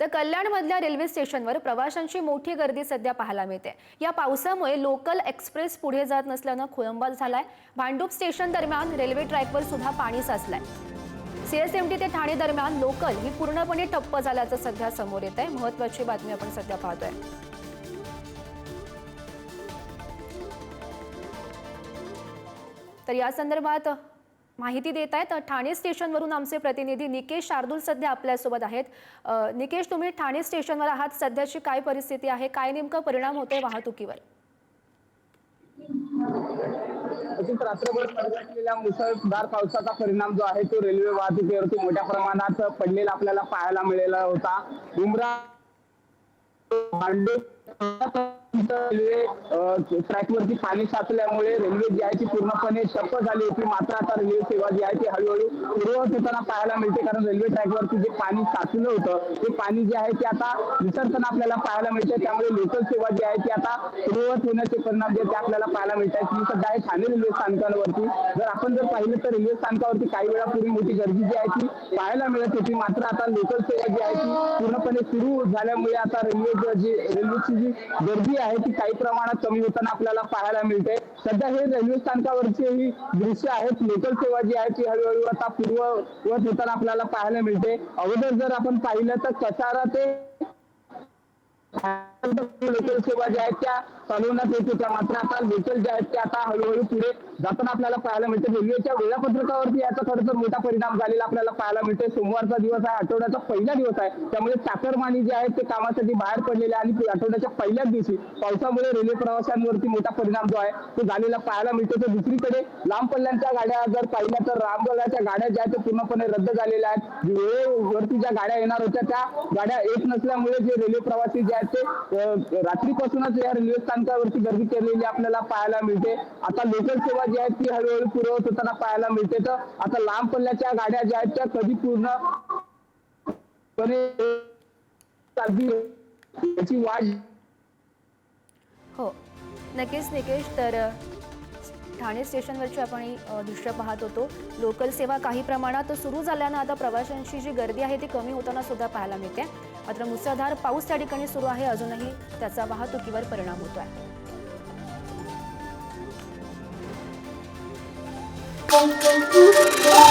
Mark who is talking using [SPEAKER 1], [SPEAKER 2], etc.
[SPEAKER 1] तर कल्याणमधल्या रेल्वे स्टेशनवर प्रवाशांची मोठी गर्दी सध्या पाहायला मिळते. या पावसामुळे लोकल एक्सप्रेस पुढे जात नसल्यानं खोळंबाल झालाय. भांडूप स्टेशन दरम्यान रेल्वे ट्रॅकवर सुद्धा पाणी साचलंय. सीएसएमटी ते ठाणे दरम्यान लोकल ही पूर्णपणे ठप्प झाल्याचं सध्या समोर येत आहे महत्वाची बातमी आपण सध्या पाहतोय. तर या संदर्भात माहिती देत आहेत. ठाणे स्टेशनवरून आमचे प्रतिनिधी निकेश शार्दूल सध्या आपल्यासोबत आहेत. निकेश तुम्ही ठाणे स्टेशनवर आहात. सध्याची काय परिस्थिती आहे? काय नेमकं परिणाम होतोय वाहतुकीवर?
[SPEAKER 2] तसेच रात्रभर पडत असलेल्या मुसळधार पावसाचा परिणाम जो आहे तो रेल्वे वाहतुकीवरती मोठ्या प्रमाणात पडलेला आपल्याला पाहायला मिळाला होता. उमरा भांडूप रेल्वे ट्रॅकवरती पाणी साचल्यामुळे रेल्वे जी आहे ती पूर्णपणे ठप्प झाली होती. मात्र आता रेल्वे सेवा जी आहे ती हळूहळू पूर्ववत होताना पाहायला मिळते. कारण रेल्वे ट्रॅकवरती जे पाणी साचलं होतं ते पाणी जे आहे ते आता विसरताना आपल्याला पाहायला मिळते त्यामुळे लोकल सेवा जी आहे ती आता पूर्ववत होण्याचे परिणाम जे ते आपल्याला पाहायला मिळतात आहेत मी सध्या आहे ठाणे रेल्वे स्थानकावरती. जर आपण जर पाहिलं तर रेल्वे स्थानकावरती काही वेळापूर्वी मोठी गर्दी जी आहे ती पाहायला मिळत होती. मात्र आता लोकल सेवा जी आहे ती पूर्णपणे सुरू झाल्यामुळे आता रेल्वे जी रेल्वेची जी गर्दी आहे ती काही प्रमाणात कमी होताना आपल्याला पाहायला मिळते. सध्या हे रेल्वे स्थानकावरचे ही दृश्य आहेत. लोकल सेवा जी आहे ती हळूहळू आता पूर्ववत होताना आपल्याला पाहायला मिळते. अगोदर जर आपण पाहिलं तर कसारा ते सेवा ज्या आहेत त्या चालवण्यात येत होत्या मात्र आता लोकल ज्या आहेत त्या आता हळूहळू पुढे जाताना आपल्याला पाहायला मिळते. रेल्वेच्या वेळापत्रकावरती याचा खरं तर मोठा परिणाम झालेला आपल्याला पाहायला मिळते. सोमवारचा दिवस आहे आठवड्याचा पहिला दिवस आहे. त्यामुळे चाकरमानी जे आहेत ते कामासाठी बाहेर पडलेले आहे आणि आठवड्याच्या पहिल्याच दिवशी पावसामुळे रेल्वे प्रवाशांवरती मोठा परिणाम जो आहे तो झालेला पाहायला मिळतो. तर दुसरीकडे लांब पल्ल्यांच्या गाड्या जर पाहिल्या तर रामगडाच्या गाड्या ज्या आहेत त्या पूर्णपणे रद्द झालेल्या आहेत. वेळेवरती ज्या गाड्या येणार होत्या त्या गाड्या येत नसल्यामुळे जे रेल्वे प्रवासी जे आहेत ते रात्रीपासूनच या रेल्वे स्थानकावरती गर्दी केलेली आपल्याला पाहायला मिळते. आता लोकल सेवा जी आहे ती हळूहळू पुरवत होताना पाहायला मिळते. तर आता लांब पल्ल्याच्या गाड्या ज्या आहेत त्या कधी पूर्ण याची वाट
[SPEAKER 1] हो. नक्कीच निकेश तर ठाणे स्टेशनवरची आपण दृश्य पाहत होतो. लोकल सेवा काही प्रमाणात सुरू झाल्यानं आता प्रवाशांची जी गर्दी आहे ती कमी होताना सुद्धा पाहायला मिळते. मात्र मुसळधार पाऊस त्या ठिकाणी सुरू आहे. अजूनही त्याचा वाहतुकीवर परिणाम होतो
[SPEAKER 3] Thank you.